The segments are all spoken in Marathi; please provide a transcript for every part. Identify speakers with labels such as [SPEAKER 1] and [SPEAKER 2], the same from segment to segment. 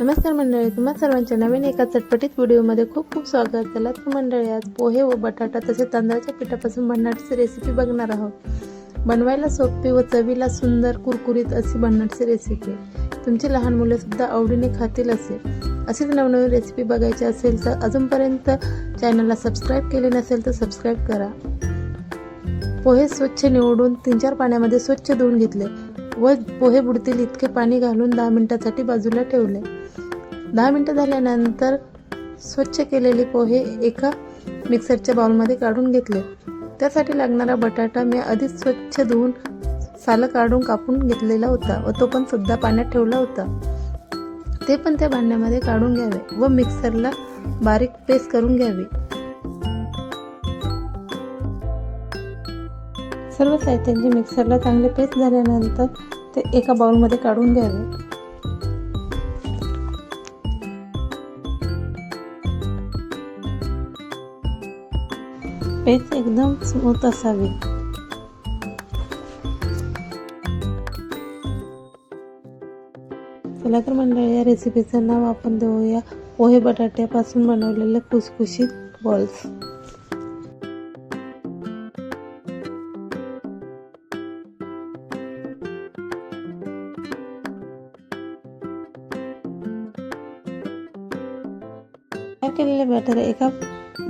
[SPEAKER 1] नमस्कार मंडळी तुम्हा सर्वांच्या नवीन एका चटपटीत व्हिडिओमध्ये खूप खूप स्वागत. चला तर मंडळी आज पोहे व बटाटा तसेच तांदळाच्या पिठापासून भन्नाटची रेसिपी बघणार आहोत. बनवायला सोपी व चवीला सुंदर कुरकुरीत अशी भन्नाटची रेसिपी तुमची लहान मुले सुद्धा आवडीने खातील असेल अशीच नवनवीन रेसिपी बघायची असेल तर अजूनपर्यंत चॅनलला सबस्क्राईब केले नसेल तर सबस्क्राईब करा. पोहे स्वच्छ निवडून तीन चार पाण्यामध्ये स्वच्छ धुवून घेतले. व पोहे बुडतील इतके पाणी घालून दहा मिनिटासाठी बाजूला ठेवले. दहा मिनटं झाल्यानंतर स्वच्छ केलेले पोहे एका मिक्सरच्या बाउलमध्ये काढून घेतले. त्यासाठी लागणारा बटाटा मी आधीच स्वच्छ धुवून सालं काढून कापून घेतलेला होता व तो पण सुद्धा पाण्यात ठेवला होता. ते पण त्या भांड्यामध्ये काढून घ्यावे व मिक्सरला बारीक पेस्ट करून घ्यावी. सर्व साहित्यांचे मिक्सरला चांगले पेस्ट झाल्यानंतर ते एका बाउलमध्ये काढून घ्यावे. पेस्ट एकदम स्मूथ असावी. चला तर मंडळी या रेसिपीचं नाव आपण देऊया. पोहे बटाट्यापासून बनवलेले खुसखुशीत बॉल्स केलेले बॅटर एका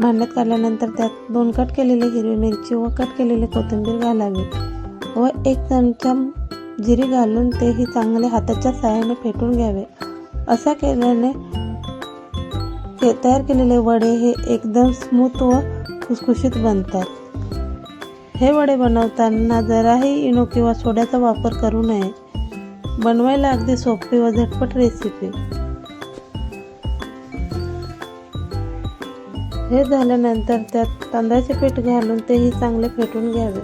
[SPEAKER 1] भांड्यात काढल्यानंतर त्यात दोन कट केलेले हिरवी मिरची व कट केलेले कोथिंबीर घालावी व एक चमचा जिरी घालून तेही चांगले हाताच्या सहाय्याने फेटून घ्यावे. असा केल्याने के तयार केलेले वडे हे एकदम स्मूथ व खुसखुशीत बनतात. हे वडे बनवताना जराही इनो किंवा सोड्याचा वापर करू नये. बनवायला अगदी सोपी व झटपट रेसिपी हे झाल्यानंतर त्यात तांदळाचे पीठ घालून तेही चांगले फेटून घ्यावे.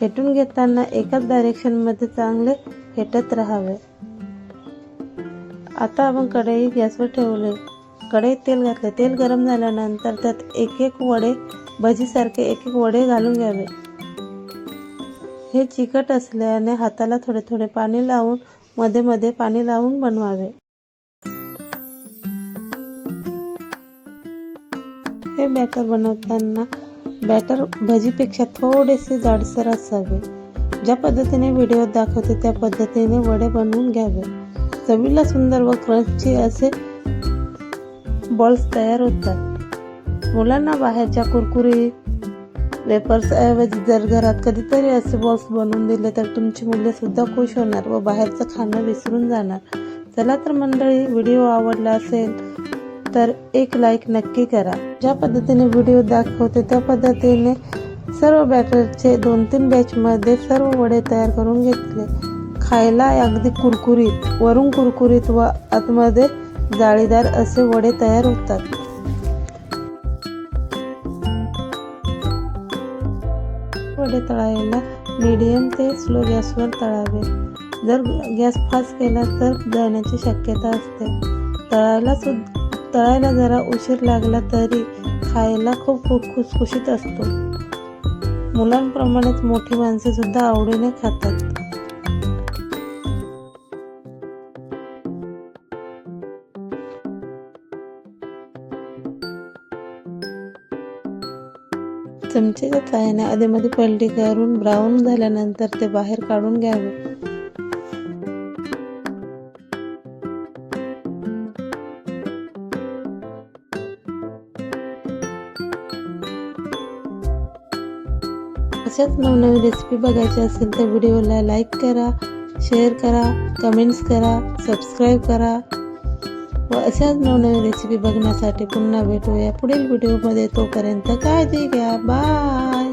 [SPEAKER 1] फेटून घेताना एकाच डायरेक्शनमध्ये चांगले फेटत राहावे. आता आपण कढई गॅसवर ठेवले. कढईत तेल घातले. तेल गरम झाल्यानंतर त्यात एक एक वडे भजीसारखे एक एक वडे घालून घ्यावे. हे चिकट असल्याने हाताला थोडे थोडे पाणी लावून मध्ये मध्ये पाणी लावून बनवावे. बॅटर बनवताना बॅटर भजीपेक्षा थोडेसे जाडसर असावे. ज्या पद्धतीने व्हिडिओत दाखवते त्या पद्धतीने वडे बनवून घ्यावे. चवीला सुंदर व क्रंची असे बॉल्स तयार होतात. मुलांना बाहेरच्या कुरकुरी वेपर्स ऐवजी जर घरात कधीतरी असे बॉल्स बनवून दिले तर तुमची मुले सुद्धा खुश होणार व बाहेरचं खाणं विसरून जाणार. चला तर मंडळी व्हिडिओ आवडला असेल तर एक लाईक नक्की करा. ज्या पद्धतीने व्हिडिओ दाखवते त्या पद्धतीने सर्व बॅटरचे दोन तीन बॅचमध्ये सर्व वडे तयार करून घेतले. खायला अगदी कुरकुरीत वरून कुरकुरीत व आतमध्ये जाळीदार असे वडे तयार होतात. वडे तळायला मीडियम ते स्लो गॅसवर तळावे. जर गॅस फास्ट केला तर जाण्याची शक्यता असते. तळायला सुद्धा तळायला जरा उशीर लागला तरी खायला खूप खूप खुसखुशीत असतो. मुलांप्रमाणेच मोठी माणसे सुद्धा आवडीने खातात. चमचेच्या चायने आधीमध्ये पलटी करून ब्राऊन झाल्यानंतर ते बाहेर काढून घ्यावे. अशाच नवनवीन रेसिपी बघायची असेल तर व्हिडिओला लाईक करा शेअर करा कमेंट्स करा सबस्क्राईब करा. व अशाच नवनवीन रेसिपी बघण्यासाठी पुन्हा भेटूया पुढील व्हिडिओमध्ये तोपर्यंत काळजी घ्या. बाय